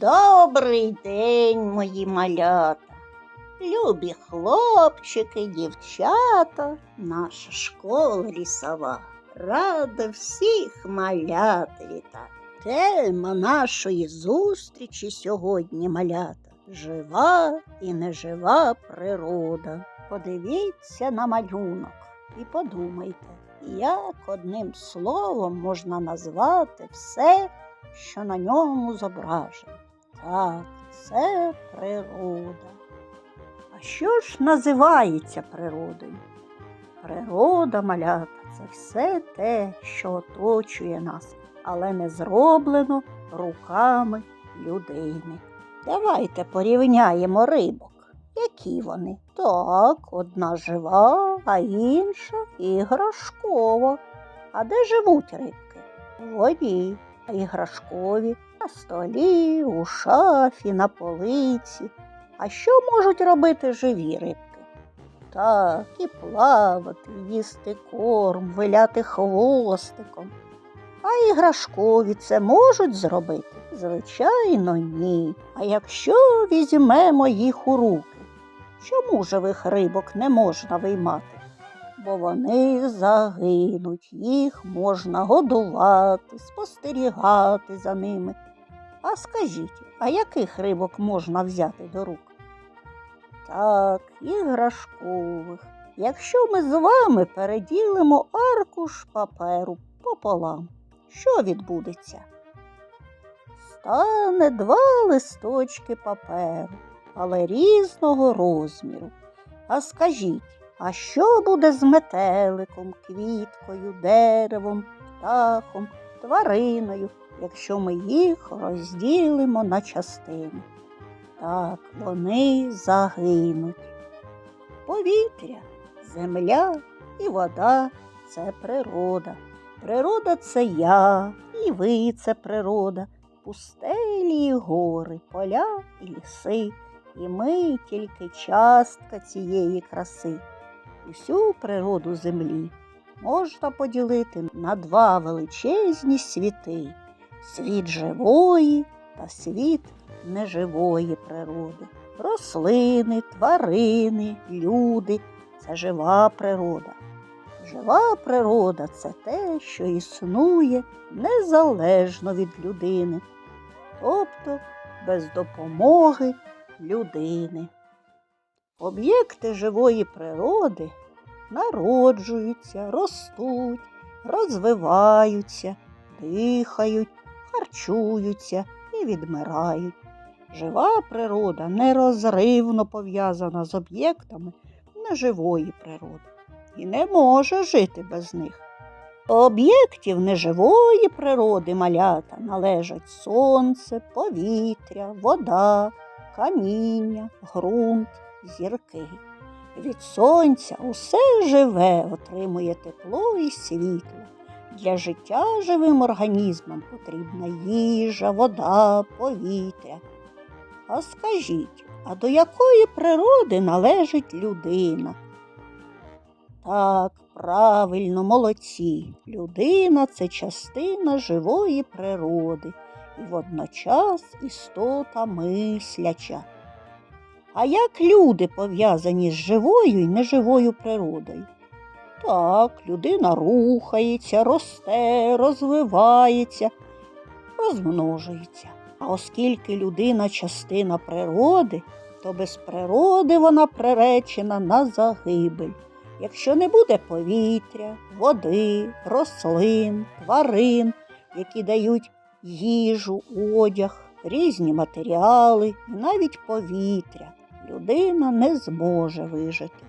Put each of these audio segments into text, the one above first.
Добрий день, мої малята, любі хлопчики, дівчата, наша школа лісова рада всіх малят вітати. Тема нашої зустрічі сьогодні малята жива і нежива природа. Подивіться на малюнок і подумайте, як одним словом можна назвати все, що на ньому зображено. Так, це природа. А що ж називається природою? Природа, малята, це все те, що оточує нас, але не зроблено руками людини. Давайте порівняємо рибок. Які вони? Так, одна жива, а інша іграшкова. А де живуть рибки? У воді, а іграшкові на столі, у шафі, на полиці. А що можуть робити живі рибки? Так, і плавати, їсти корм, виляти хвостиком. А іграшкові це можуть зробити? Звичайно, ні. А якщо візьмемо їх у руки, чому живих рибок не можна виймати? Бо вони загинуть, їх можна годувати, спостерігати за ними. А скажіть, а яких рибок можна взяти до рук? Так, іграшкових. Якщо ми з вами переділимо аркуш паперу пополам, що відбудеться? Стане два листочки паперу, але різного розміру. А скажіть, а що буде з метеликом, квіткою, деревом, птахом, твариною, якщо ми їх розділимо на частини? Так, вони загинуть. Повітря, земля і вода це природа. Природа це я, і ви це природа, пустелі і гори, поля і ліси. І ми тільки частка цієї краси. Усю природу землі можна поділити на два величезні світи світ живої та світ неживої природи. Рослини, тварини, люди це жива природа. Жива природа це те, що існує незалежно від людини, тобто без допомоги людини. Об'єкти живої природи народжуються, ростуть, розвиваються, дихають, харчуються і відмирають. Жива природа нерозривно пов'язана з об'єктами неживої природи і не може жити без них. Об'єктів неживої природи малята належать сонце, повітря, вода, каміння, ґрунт, зірки. Від сонця усе живе отримує тепло і світло. Для життя живим організмам потрібна їжа, вода, повітря. А скажіть, а до якої природи належить людина? Так, правильно, молодці. Людина це частина живої природи і водночас істота мисляча. А як люди пов'язані з живою і неживою природою? Так, людина рухається, росте, розвивається, розмножується. А оскільки людина частина природи, то без природи вона приречена на загибель. Якщо не буде повітря, води, рослин, тварин, які дають їжу, одяг, різні матеріали і навіть повітря, людина не зможе вижити.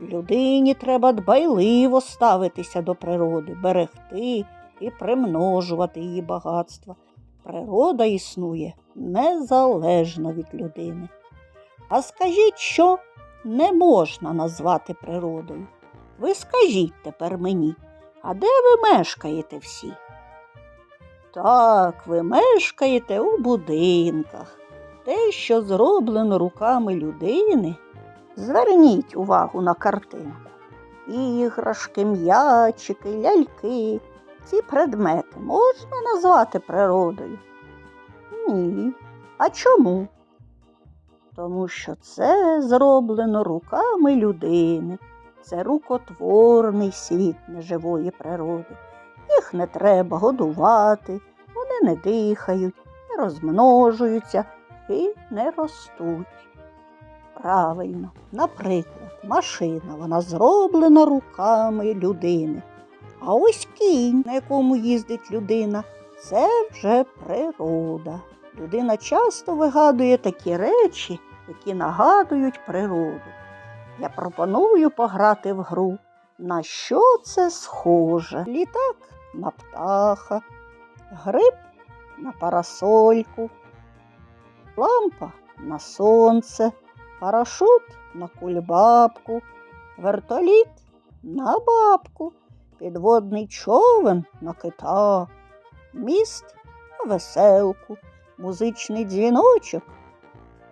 Людині треба дбайливо ставитися до природи, берегти і примножувати її багатства. Природа існує незалежно від людини. А скажіть, що не можна назвати природою? Ви скажіть тепер мені, а де ви мешкаєте всі? Так, ви мешкаєте у будинках. Те, що зроблено руками людини, зверніть увагу на картинку. Іграшки, м'ячики, ляльки. Ці предмети можна назвати природою? Ні. А чому? Тому що це зроблено руками людини. Це рукотворний світ неживої природи. Їх не треба годувати, вони не дихають, не розмножуються і не ростуть. Правильно, наприклад, машина вона зроблена руками людини. А ось кінь, на якому їздить людина, це вже природа. Людина часто вигадує такі речі, які нагадують природу. Я пропоную пограти в гру. На що це схоже? Літак на птаха, гриб на парасольку, лампа на сонце, парашут на кульбабку, вертоліт на бабку, підводний човен на кита, міст на веселку, музичний дзвіночок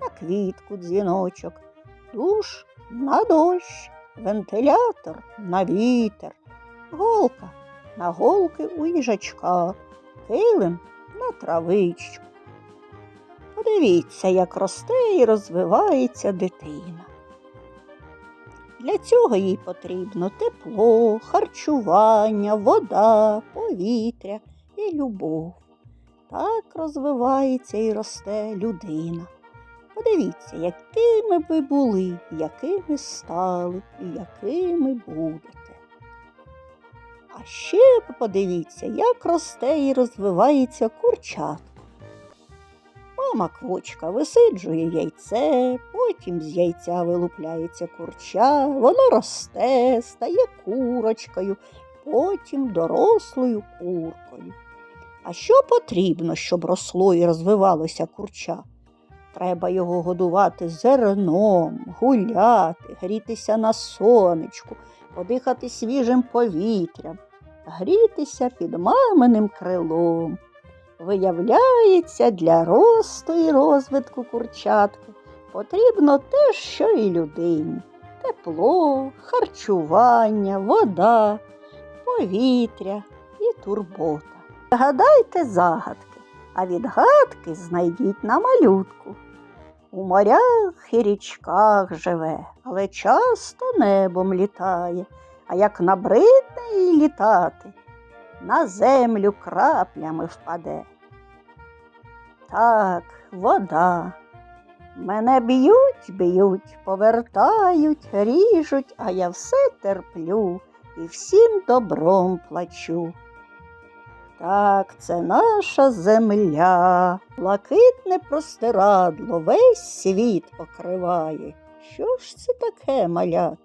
на квітку дзвіночок, душ на дощ, вентилятор на вітер, голка на голки у їжачка, килим на травичку. Подивіться, як росте і розвивається дитина. Для цього їй потрібно тепло, харчування, вода, повітря і любов. Так розвивається і росте людина. Подивіться, якими ви були, якими стали і якими будете. А ще подивіться, як росте і розвивається курчатко. Мама квочка висиджує яйце, потім з яйця вилупляється курча, воно росте, стає курочкою, потім дорослою куркою. А що потрібно, щоб росло і розвивалося курча? Треба його годувати зерном, гуляти, грітися на сонечку, подихати свіжим повітрям, грітися під маминим крилом. Виявляється, для росту і розвитку курчатки потрібно те, що і людині. Тепло, харчування, вода, повітря і турбота. Згадайте загадки, а відгадки знайдіть на малютку. У морях і річках живе, але часто небом літає, а як набридне їй літати, на землю краплями впаде. Так, вода. Мене б'ють, б'ють, повертають, ріжуть, а я все терплю і всім добром плачу. Так, це наша земля, блакитне простирадло, весь світ покриває. Що ж це таке малята?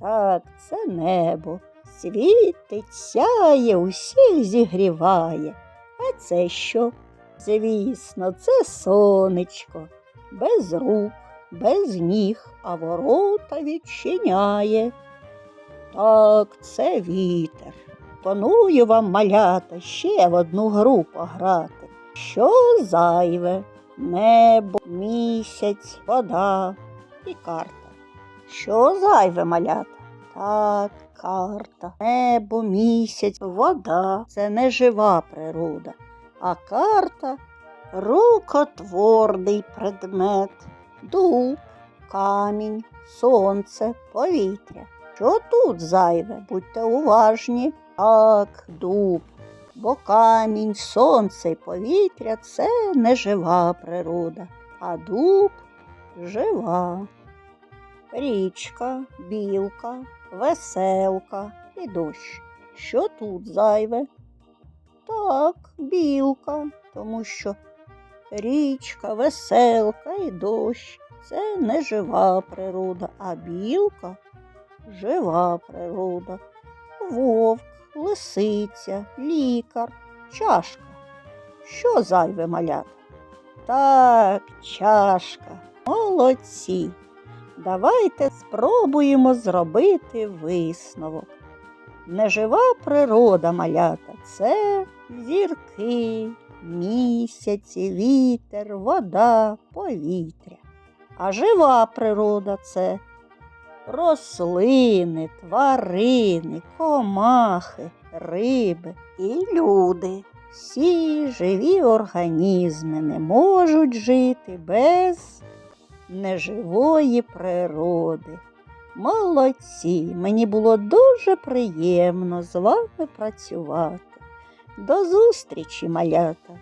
Так, це небо, світить, сяє, усіх зігріває. А це що? Звісно, це сонечко, без рук, без ніг, а ворота відчиняє. Так, це вітер. Пропоную вам малята ще в одну гру пограти. Що зайве? Небо, місяць, вода і карта. Що зайве малята? Так, карта, небо, місяць, вода це не жива природа, а карта рукотворний предмет, дуб, камінь, сонце, повітря. Що тут зайве? Будьте уважні. Так, дуб, бо камінь, сонце і повітря це не жива природа, а дуб жива. Річка, білка, веселка і дощ. Що тут зайве? Так, білка, тому що річка, веселка і дощ це не жива природа, а білка жива природа. Вовк, лисиця, лікар, чашка. Що зайве малята? Так, чашка. Молодці. Давайте спробуємо зробити висновок. Нежива природа малята це зірки, місяці, вітер, вода, повітря. А жива природа це рослини, тварини, комахи, риби і люди. Всі живі організми не можуть жити без неживої природи. Молодці, мені було дуже приємно з вами працювати. До зустрічі, малята!